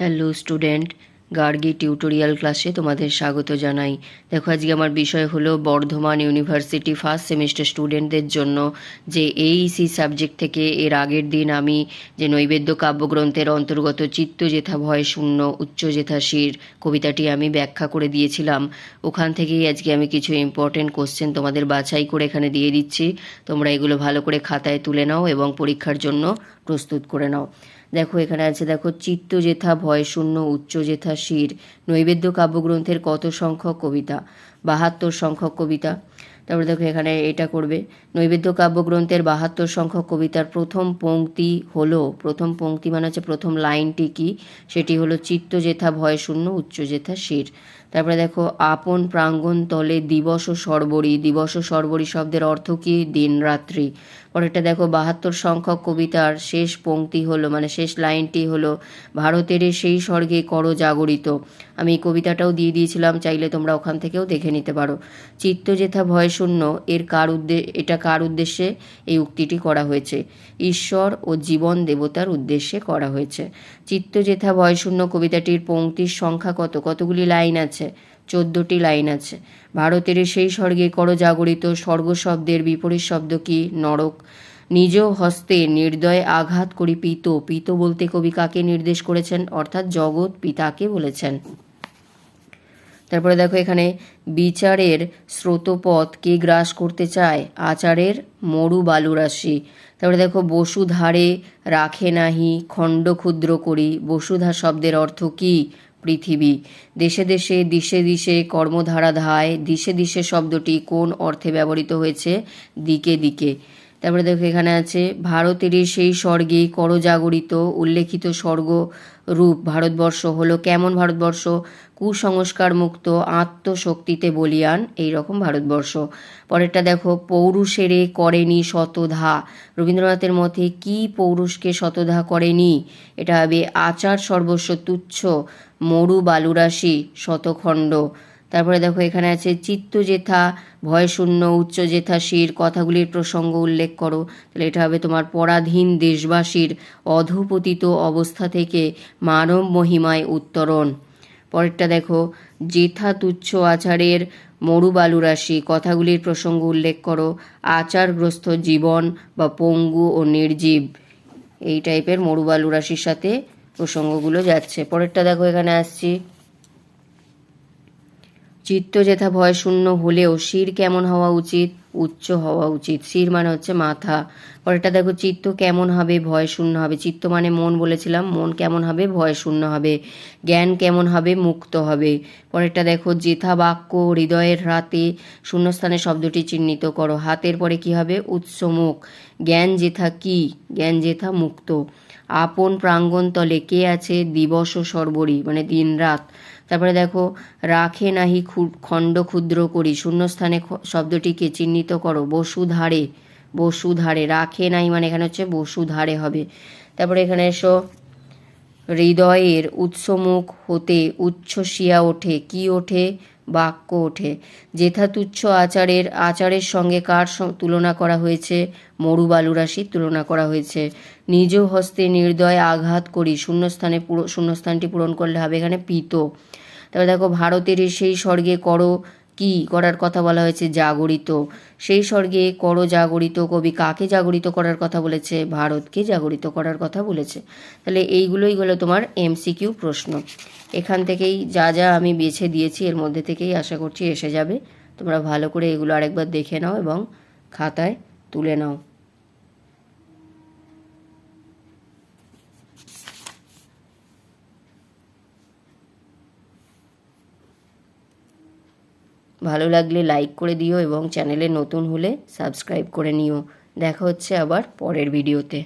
Hello student Gargi tutorial ক্লাসে তোমাদের স্বাগত জানাই। দেখো, আজকে আমার বিষয় হলো বর্ধমান ইউনিভার্সিটি ফার্স্ট সেমিস্টার স্টুডেন্টদের জন্য যে এইসি সাবজেক্ট থেকে এর আগের দিন আমি যে নৈবেদ্য কাব্যগ্রন্থের অন্তর্গত চিত্ত যেথা ভয় শূন্য উচ্চ যেথাশির কবিতাটি আমি ব্যাখ্যা করে দিয়েছিলাম। ওখান থেকেই আজকে আমি কিছু ইম্পর্টেন্ট কোশ্চেন তোমাদের বাছাই করে এখানে দিয়ে দিচ্ছি। তোমরা এগুলো ভালো করে খাতায় তুলে নাও এবং পরীক্ষার জন্য প্রস্তুত করে নাও। দেখো, এখানে আছে, দেখো, চিত্ত যেথা ভয় শূন্য, উচ্চ যেথা শির। নৈবেদ্য কাব্যগ্রন্থের কত সংখ্যক কবিতা? বাহাত্তর সংখ্যক কবিতা। তারপরে দেখো, এখানে এটা করবে। নৈবেদ্য কাব্যগ্রন্থের বাহাত্তর সংখ্যক কবিতার প্রথম পঙ্ক্তি হলো, প্রথম পঙ্ক্তি মানে হচ্ছে প্রথম লাইনটি কি? সেটি হলো, চিত্ত যেথা ভয় শূন্য, উচ্চ যেথা শির। তারপরে দেখো, আপন প্রাঙ্গণ তলে দিবস ও সর্বরী। দিবস ও সর্বরী শব্দের অর্থ কি? দিন, রাত্রি। পরেরটা দেখো, বাহাত্তর সংখ্যক কবিতার শেষ পংক্তি হলো মানে শেষ লাইনটি হলো, ভারতের সেই স্বর্গে কর জাগরিত। আমি এই কবিতাটাও দিয়ে দিয়েছিলাম, চাইলে তোমরা ওখান থেকেও দেখে নিতে পারো। চিত্ত যেথা ভয় শূন্য, এর কার উদ্দে, এটা কার উদ্দেশ্যে এই উক্তিটি করা হয়েছে? ঈশ্বর ও জীবন দেবতার উদ্দেশ্যে করা হয়েছে। চিত্ত যেথা ভয় শূন্য, কবিতাটির পংক্তির সংখ্যা কত? কতগুলি লাইন আছে? চোদ্দোটি লাইন আছে। ভারতের সেই স্বর্গে করো জাগরিত স্বর্গ শব্দের বিপরীত শব্দ কি? নরক। নিজ হস্তে নির্দয় আঘাত করি পিত। পিত বলতে কবি কাকে নির্দেশ করেছেন? অর্থাৎ জগৎ পিতাকে বলেছেন। তারপরে দেখো এখানে, বিচারের স্রোতপথ কে গ্রাস করতে চায়? আচারের মরু বালুরাশি। তারপরে দেখো, বসুধারে রাখে নাহি, খণ্ড ক্ষুদ্র করি। বসুধা শব্দের অর্থ কি? পৃথিবী। দেশে দেশে, দিশে দিশে কর্মধারা ধায় দিশে দিশে শব্দটি কোন অর্থে ব্যবহৃত হয়েছে? দিকে দিকে। তারপরে দেখো এখানে আছে ভারতেরই সেই স্বর্গে করজাগরিত, উল্লেখিত স্বর্গ রূপ ভারতবর্ষ হলো কেমন ভারতবর্ষ? কুসংস্কার মুক্ত আত্মশক্তিতে বলিয়ান এই রকম ভারতবর্ষ। পরেরটা দেখো, পৌরুষেরে করেনি শতধা। রবীন্দ্রনাথের মতে কি পৌরুষকে শতধা করেনি? এটা হবে আচার সর্বস্ব তুচ্ছ, মরু বালুরাশি শতখণ্ড। তারপরে দেখো, এখানে আছে চিত্ত জেথা ভয়শূন্য উচ্চ জেথা শির। কথাগুলির প্রসঙ্গ উল্লেখ করো। তাহলে এটা হবে তোমার পরাধীন দেশবাসীর অধপতিত অবস্থা থেকে মানব মহিমায় উত্তরণ। পরেরটা দেখো জেথা তুচ্ছ আচারের মরুবালু রাশি, কথাগুলির প্রসঙ্গ উল্লেখ করো, আচারগ্রস্ত জীবন বা পঙ্গু ও নির্জীব। এই টাইপের মরুবালু রাশির সাথে প্রসঙ্গগুলো যাচ্ছে। পরেরটা দেখো, এখানে আসছি। চিত্ত যেথা ভয় শূন্য হলেও শির কেমন হওয়া উচিত? উচ্চ হওয়া উচিত। শির মানে হচ্ছে মাথা। পরেরটা দেখো, চিত্ত কেমন হবে, ভয় শূন্য হবে। চিত্ত মানে মন বলেছিলাম, মন কেমন হবে, ভয় শূন্য হবে। জ্ঞান কেমন হবে, মুক্ত হবে। পরেরটা দেখো জেথা বাক্য হৃদয়ের রাতে শূন্যস্থানে শব্দটি চিহ্নিত করো। হাতের পরে কি হবে? উৎসমুখ জ্ঞান জেথা কি? জ্ঞান জেথা মুক্ত। আপন প্রাঙ্গণ তলে কে আছে? দিবস ও সর্বরী মানে দিন রাত তারপরে দেখো, রাখে নাহি খণ্ড ক্ষুদ্র করি। শূন্যস্থানে শব্দটিকে চিহ্নিত করো। বসুধারে বসুধারে, রাখে নাই মানে এখানে হচ্ছে বসুধারে হবে। তারপরে এখানে এসো। হৃদয়ের উৎসমুখ হতে উচ্ছ্বসিয়া ওঠে। কি ওঠে? বাক্য ওঠে। যেথা তুচ্ছ আচারের আচারের সঙ্গে কার তুলনা করা হয়েছে? মরুবালুরাশির তুলনা করা হয়েছে। নিজ হস্তে নির্দয় আঘাত করি, শূন্যস্থানে পুরো, শূন্যস্থানটি পূরণ করলে হবে এখানে পিত। তবে দেখো, ভারতের সেই স্বর্গে করো কি করার কথা বলা হয়েছে? জাগরিত। সেই স্বর্গে করো জাগরিত, কবি কাকে জাগরিত করার কথা বলেছে? ভারতকে জাগরিত করার কথা বলেছে। তাহলে এইগুলোই হলো তোমার এমসিকিউ প্রশ্ন। এখান থেকেই যা যা আমি বেছে দিয়েছি, এর মধ্যে থেকেই আশা করছি এসে যাবে। তোমরা ভালো করে এগুলো আরেকবার দেখে নাও এবং খাতায় তুলে নাও। ভালো লাগলে লাইক করে দিও এবং চ্যানেলে নতুন হলে সাবস্ক্রাইব করে নিও। দেখা হচ্ছে আবার পরের ভিডিওতে